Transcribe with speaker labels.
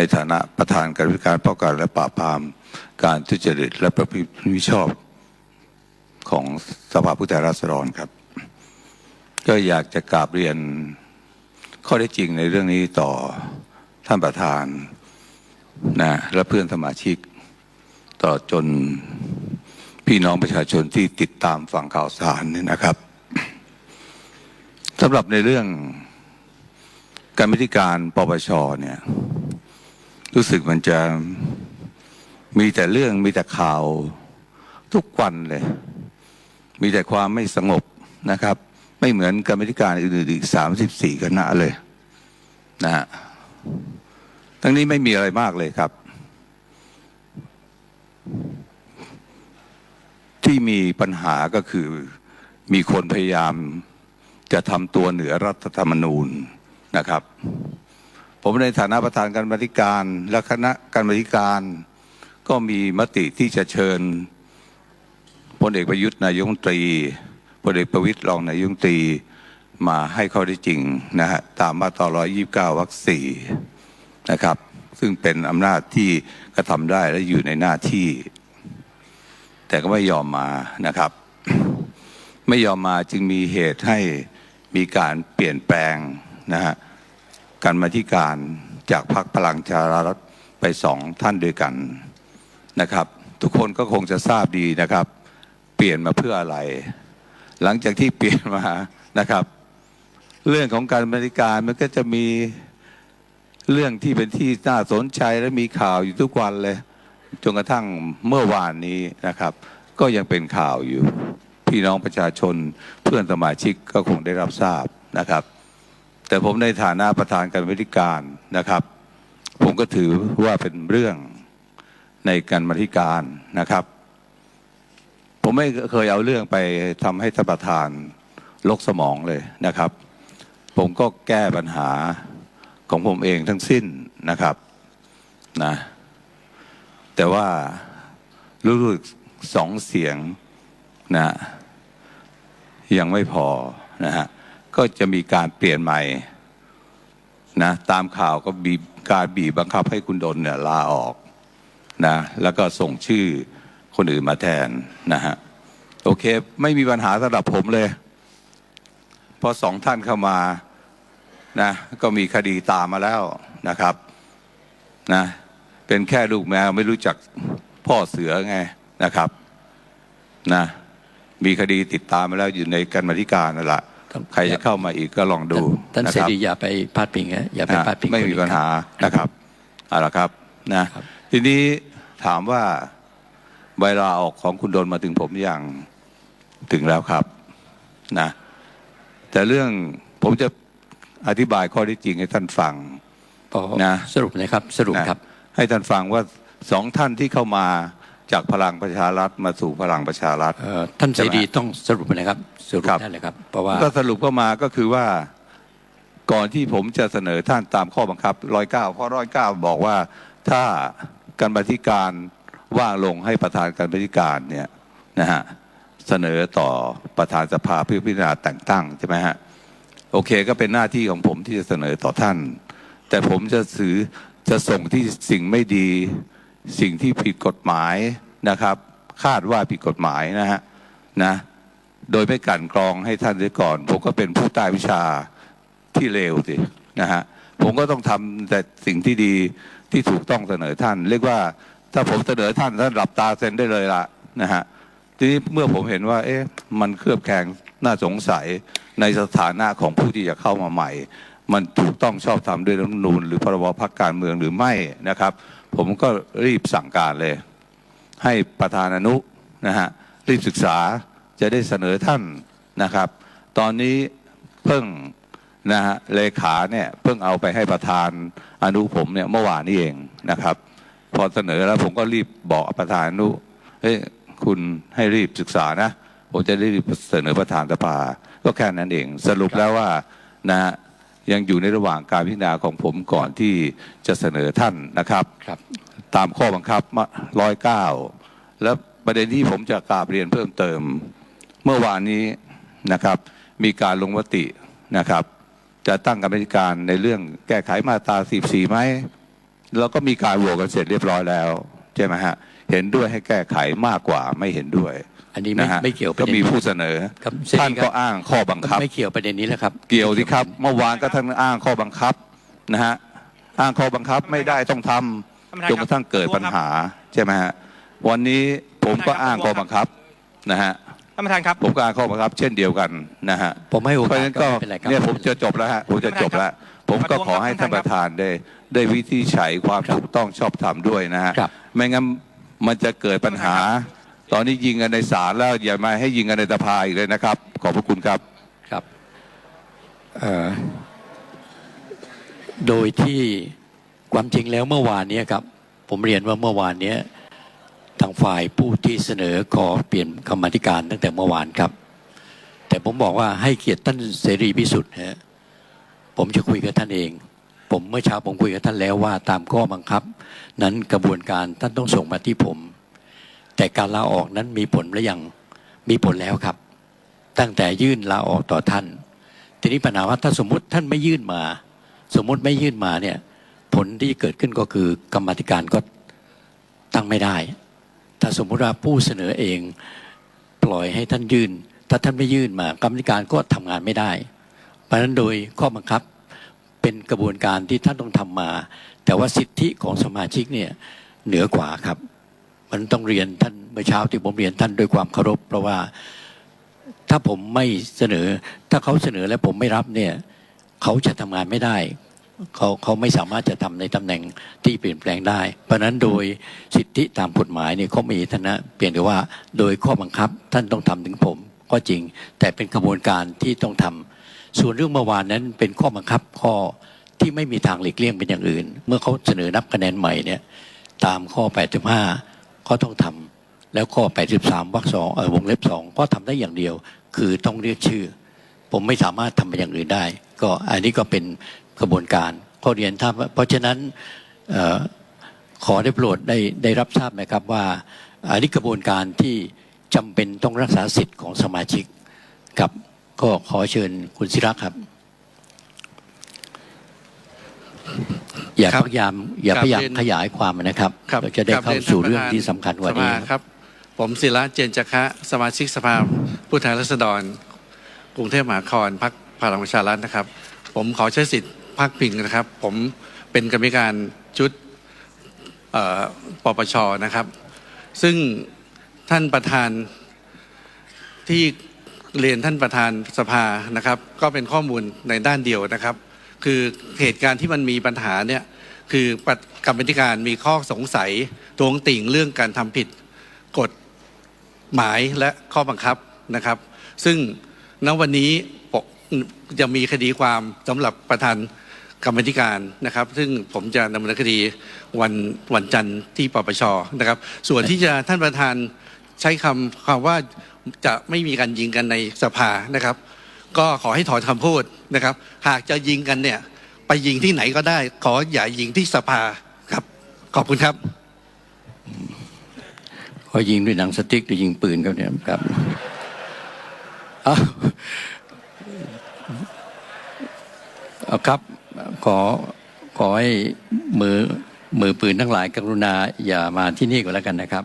Speaker 1: ในฐานะประธานการวิการป้องกันและปราบปรามการทุจริตและประพฤติมิชอบของสภาผู้แทนราษฎรครับ ก็อยากจะกราบเรียนข้อได้จริงในเรื่องนี้ต่อท่านประธานนะและเพื่อนสมาชิกต่อจนพี่น้องประชาชนที่ติดตามฟังข่าวสารนี่นะครับสำหรับในเรื่องการวิธีการปปชเนี่ย รู้สึกมันจะมีแต่เรื่องมีแต่ข่าวทุกวันเลย มีแต่ความไม่สงบนะครับ ไม่เหมือนกรรมธิการอื่นๆอีกสามสิบสี่คณะเลยนะฮะทั้งนี้ไม่มีอะไรมากเลยครับ ที่มีปัญหาก็คือมีคนพยายามจะทำตัวเหนือรัฐธรรมนูญนะครับ ผมในฐานะประธานการบริการและคณะการบริการ ก็มีมติที่จะเชิญพลเอกประยุทธ์นายกรัฐมนตรีพลเอกประวิตรรองนายกรัฐมนตรีมาให้ข้อได้จริงนะฮะตามมาตรา129วรรคสี่นะครับ ซึ่งเป็นอำนาจที่กระทำได้และอยู่ในหน้าที่ แต่ก็ไม่ยอมมานะครับ ไม่ยอมมาจึงมีเหตุให้มีการเปลี่ยนแปลงนะฮะ การมาธิการจากพรรคพลังชารัฐไปสองท่านด้วยกันนะครับ ทุกคนก็คงจะทราบดีนะครับ เปลี่ยนมาเพื่ออะไร หลังจากที่เปลี่ยนมานะครับ เรื่องของการบริการมันก็จะมีเรื่องที่เป็นที่น่าสนใจและมีข่าวอยู่ทุกวันเลยจนกระทั่งเมื่อวานนี้นะครับ ก็ยังเป็นข่าวอยู่ พี่น้องประชาชนเพื่อนสมาชิกก็คงได้รับทราบนะครับ แต่ผมในฐานะประธานการบริการนะครับ ผมก็ถือว่าเป็นเรื่องในการบริการนะครับ ผมไม่เคยเอาเรื่องไปทำให้ท่านประธานลกสมองเลยนะครับ ผมก็แก้ปัญหาของผมเองทั้งสิ้นนะครับนะแต่ว่ารู้สึกสองเสียงนะยังไม่พอนะฮะ ก็จะมีการเปลี่ยนใหม่นะตามข่าวก็บีการบีบบังคับให้คุณดนเนี่ยลาออกนะแล้วก็ส่งชื่อคนอื่นมาแทนนะฮะโอเค ไม่มีปัญหาสำหรับผมเลย พอสองท่านเข้ามานะก็มีคดีตามมาแล้วนะครับนะเป็นแค่ลูกแมวไม่รู้จักพ่อเสือไงนะครับนะมีคดีติดตามมาแล้วอยู่ในการมาธิการนั่นแหละ ใครจะเข้ามาอีกก็ลองดู
Speaker 2: ท่าน
Speaker 1: นะ
Speaker 2: เส
Speaker 1: ครับ
Speaker 2: รีอย่าไปพาดพิงนะอย่าไป
Speaker 1: นะ
Speaker 2: พาดพิง
Speaker 1: ไม่มี
Speaker 2: คนอื่น
Speaker 1: ปัญหานะครับเอาละครับนะครับทีนี้ถามว่าใบลาออกของคุณดนมาถึงผมยังถึงแล้วครับนะแต่เรื่องผมจะอธิบายข้อที่จริงให้ท่านฟัง
Speaker 2: พอ
Speaker 1: นะ
Speaker 2: สรุปนะครับสรุป
Speaker 1: นะครับ ให้ท่านฟังว่าสองท่านที่เข้ามา จากพลังประชารัฐมาสู่พลังประชารัฐ
Speaker 2: เอ่อท่านเสรีต้องสรุปนะครับสรุป
Speaker 1: ครับ
Speaker 2: ได้เลยครับ เพราะว่า
Speaker 1: ก็สรุปเข้ามาก็คือว่าก่อนที่ผมจะเสนอท่านตามข้อบังคับร้อยเก้าเพราะร้อยเก้าบอกว่าถ้าการบัธิการว่างลงให้ประธานการบัธิการเนี่ยนะฮะเสนอต่อประธานสภาเพื่อพิจารณาแต่งตั้งใช่ไหมฮะโอเคก็เป็นหน้าที่ของผมที่จะเสนอต่อท่าน แต่ผมจะสื่อจะส่งที่สิ่งไม่ดี สิ่งที่ผิดกฎหมายนะครับ คาดว่าผิดกฎหมายนะฮะนะโดยไม่กันกรองให้ท่านเสียก่อน ผมก็เป็นผู้ใต้วิชาที่เลวสินะฮะผมก็ต้องทำแต่สิ่งที่ดีที่ถูกต้องเสนอท่าน เรียกว่าถ้าผมเสนอท่านท่านหลับตาเซ็นได้เลยละนะฮะทีนี้เมื่อผมเห็นว่า เอ๊ะมันเคลือบแคลงน่าสงสัยในสถานะของผู้ที่จะเข้ามาใหม่ มันถูกต้องชอบธรรมด้วยรัฐธรรมนูญหรือพรบพักการเมืองหรือไม่นะครับ ผมก็รีบสั่งการเลย ให้ประธานอนุนะฮะรีบศึกษาจะได้เสนอท่านนะครับ ตอนนี้เพิ่งนะฮะเลขาเนี่ยเพิ่งเอาไปให้ประธานอนุผมเนี่ยเมื่อวานนี้เองนะครับ พอเสนอแล้วผมก็รีบบอกประธานอนุเฮ้ยคุณให้รีบศึกษานะผมจะได้รีบเสนอประธานสภาก็แค่นั้นเอง สรุปแล้วว่านะฮะ ยังอยู่ในระหว่างการพิจารณาของผมก่อนที่จะเสนอท่านนะครับ
Speaker 2: ครับ
Speaker 1: ตามข้อบังคับร้อยเก้าแล้วประเด็นที่ผมจะกราบเรียนเพิ่มเติม เมื่อวานนี้นะครับ มีการลงมตินะครับ จะตั้งกรรมธิการในเรื่องแก้ไขมาตรา14ไหมแล้วก็มีการโหวตกันเสร็จเรียบร้อยแล้ว ใช่ไหมฮะเห็นด้วยให้แก้ไขมากกว่าไม่เห็นด้วย
Speaker 2: อันนี้ไม่
Speaker 1: นะฮะ
Speaker 2: ไม่เกี่ยวประ
Speaker 1: ก็
Speaker 2: เด็น
Speaker 1: มีผู้เสนอ
Speaker 2: ครับเสรี
Speaker 1: ท่าน
Speaker 2: ครับ
Speaker 1: ก็อ้างข้อบังคับ
Speaker 2: ไม่เกี่ยวประเด็นนี้แล้วครับ
Speaker 1: เกี่ยวสิครับ เมื่อวานก็ท่านอ้างข้อบังคับนะฮะอ้างข้อบังคับไม่ได้ต้องทำจนกระทั่งเกิดปัญหาใช่ไหมฮะวันนี้ผมก็อ้างข้อบังคับนะฮะ
Speaker 3: ท่านประธานครับ
Speaker 1: ผมก็อ้างข้อบังคับ เช่นเดียวกันนะฮะ
Speaker 2: ผมให้โอ
Speaker 1: เพราะ
Speaker 2: กา
Speaker 1: ฉะ
Speaker 2: ส
Speaker 1: นั้น
Speaker 2: ก็
Speaker 1: ก็
Speaker 2: ไม่เป็นไรครับ
Speaker 1: เนี่ยผมจะจบแล้วฮะผมจะจบแล้ว ผมก็ขอให้ท่านประธานได้ ได้วิธีใช้ความถูกต้องชอบธรรมด้วยนะฮะ
Speaker 2: ครับ
Speaker 1: ไม่งั้นมันจะเกิดปัญหา ตอนนี้ยิงกันในศาลแล้วอย่ามาให้ยิงกันในสภาอีกเลยนะครับ ขอบพระคุณครับ
Speaker 2: ครับเอ่อโดยที่ความจริงแล้วเมื่อวานเนี้ครับ ผมเรียนว่าเมื่อวานเนี้ยทางฝ่ายผู้ที่เสนอขอเปลี่ยนกรรมาธิการตั้งแต่เมื่อวานครับ แต่ผมบอกว่าให้เกียรติท่านเสรีพิสุทธิ์ฮะผมจะคุยกับท่านเอง ผมเมื่อเช้าผมคุยกับท่านแล้วว่าตามข้อบังคับ นั้นกระบวนการท่านต้องส่งมาที่ผม แต่การลาออกนั้นมีผลหรือยังมีผลแล้วครับ ตั้งแต่ยื่นลาออกต่อท่าน ทีนี้ปัญหาว่าถ้าสมมติท่านไม่ยื่นมา สมมติไม่ยื่นมาเนี่ยผลที่เกิดขึ้นก็คือกรรมธิการก็ตั้งไม่ได้ ถ้าสมมุติว่าผู้เสนอเองปล่อยให้ท่านยื่น ถ้าท่านไม่ยื่นมากรรมธิการก็ทำงานไม่ได้ เพราะฉะนั้นโดยข้อบังคับ เป็นกระบวนการที่ท่านต้องทำมา แต่ว่าสิทธิของสมาชิกเนี่ยเหนือกว่าครับ มันต้องเรียนท่านเมื่อเช้าที่ผมเรียนท่านด้วยความเคารพ เพราะว่าถ้าผมไม่เสนอ ถ้าเขาเสนอแล้วผมไม่รับเนี่ยเขาจะทำงานไม่ได้เขาเขาไม่สามารถจะทำในตำแหน่งที่เปลี่ยนแปลงได้ เพราะนั้นโดยสิทธิตามกฎหมายเนี่ยเขามีท่านนะเปลี่ยนแต่ว่าโดยข้อบังคับท่านต้องทำถึงผมก็จริง แต่เป็นกระบวนการที่ต้องทำ ส่วนเรื่องเมื่อวานนั้นเป็นข้อบังคับข้อที่ไม่มีทางหลีกเลี่ยงเป็นอย่างอื่น เมื่อเขาเสนอนับคะแนนใหม่เนี่ยตามข้อ 85เขาต้องทำแล้วข้อ 83วรรคสองเออวงเล็บสองก็ทำได้อย่างเดียว คือต้องเรียกชื่อ ผมไม่สามารถทำไปอย่างอื่นได้ ก็อันนี้ก็เป็นกระบวนการข้อเรียนท่านเพราะฉะนั้นออขอได้โปรดได้ได้รับทราบนะครับว่าอันนี้กระบวนการที่จำเป็นต้องรักษาสิทธิ์ของสมาชิกกับ ก็ขอเชิญคุณศิระครับ อย่า
Speaker 4: ครับ
Speaker 2: พยายามอย่า
Speaker 4: ครับ
Speaker 2: พยายาม
Speaker 4: เรียน
Speaker 2: ขยายความนะครับ
Speaker 4: ครับ
Speaker 2: เราจะได้
Speaker 4: กราบ
Speaker 2: เข้า
Speaker 4: รียน
Speaker 2: สู่
Speaker 4: ท่น
Speaker 2: เรื่อง
Speaker 4: ประธ
Speaker 2: ที่สำคัญกว่านี้
Speaker 4: สภครับ ผมศิระเจนจักระสมาชิกสภาผู้แทนราษฎร กรุงเทพมหานครพรรคพลังประชารัฐนะครับ ผมขอใช้สิทธิ์พักพิงนะครับ ผมเป็นกรรมิการชุดเอ่อปปชนะครับ ซึ่งท่านประธานที่ เรียนท่านประธานสภานะครับ ก็เป็นข้อมูลในด้านเดียวนะครับ คือเหตุการณ์ที่มันมีปัญหาเนี่ยคือกรรมธิการมีข้อสงสัยทวงติ่งเรื่องการทำผิดกฎหมายและข้อบังคับนะครับ ซึ่งณวันนี้จะมีคดีความสำหรับประธานกรรมธิการนะครับ ซึ่งผมจะดำเนินคดีวันวันจันทร์ที่ปปชนะครับ ส่วนที่จะท่านประธานใช้คำคำว่า จะไม่มีการยิงกันในสภานะครับ ก็ขอให้ถอนคำพูดนะครับ หากจะยิงกันเนี่ย ไปยิงที่ไหนก็ได้ ขออย่ายิงที่สภาครับ ขอบคุณครับ
Speaker 2: ขอยิงด้วยหนังสติ๊กหรือยิงปืนครับเนี่ยครับเอาเอาครับ ขอขอให้มือมือปืนทั้งหลายกรุณาอย่ามาที่นี่ก็แล้วกันนะครับ